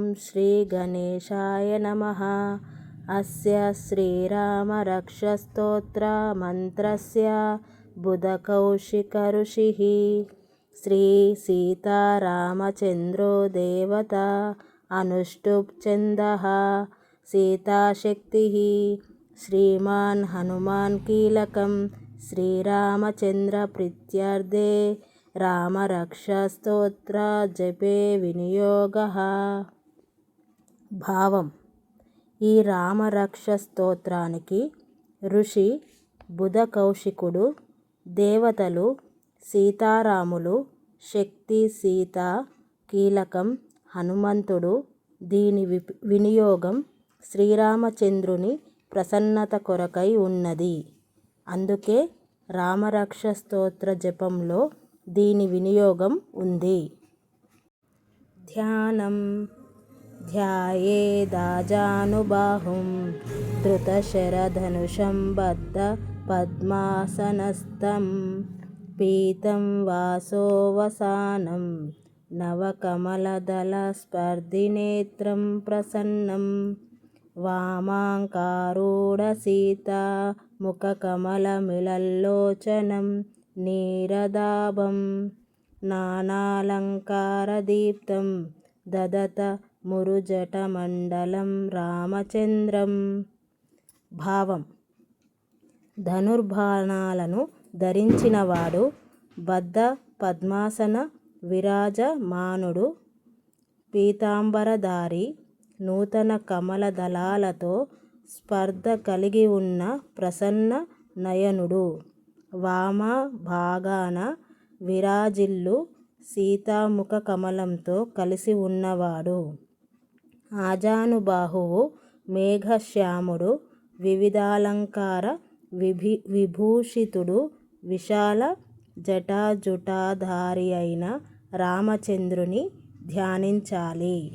ॐ श्रीगणेशाय नमः अस्य श्रीरामरक्षस्तोत्रमन्त्रस्य बुधकौशिकऋषिः श्रीसीतारामचन्द्रो देवता अनुष्टुप्छन्दः सीताशक्तिः श्रीमान् हनुमान् कीलकं श्रीरामचन्द्रप्रीत्यर्थे रामरक्षास्तोत्रजपे विनियोगः భావం. ఈ రామరక్ష స్తోత్రానికి ఋషి బుధకౌశికుడు దేవతలు సీతారాములు శక్తి సీత కీలకం హనుమంతుడు దీని వినియోగం శ్రీరామచంద్రుని ప్రసన్నత కొరకై ఉన్నది. అందుకే రామరక్ష స్తోత్ర జపంలో దీని వినియోగం ఉంది. ధ్యానం. ధ్యాయేదాజానుబాహుం ధృతశరధనుషం బద్ధ పద్మాసనస్థం పీతం వాసోవసానం నవకమలదళస్పర్ధినేత్రం ప్రసన్నం వామాంకారూఢసీతా ముఖకమలమిలల్లోచనం నీరదాభం నానాలంకారదీప్తం దదత మురుజటమండలం రామచంద్రం. భావం. ధనుర్బాణాలను ధరించినవాడు బద్ధ పద్మాసన విరాజమానుడు. పీతాంబరధారి నూతన కమల దళాలతో స్పర్ధ కలిగి ఉన్న ప్రసన్న నయనుడు. వామ భాగాన విరాజిల్లు సీతాముఖ కమలంతో కలిసి ఉన్నవాడు. ఆజానుబాహువు మేఘశ్యాముడు వివిధాలంకార విభి విభూషితుడు విశాల జటాజుటాధారి అయిన రామచంద్రుని ధ్యానించాలి.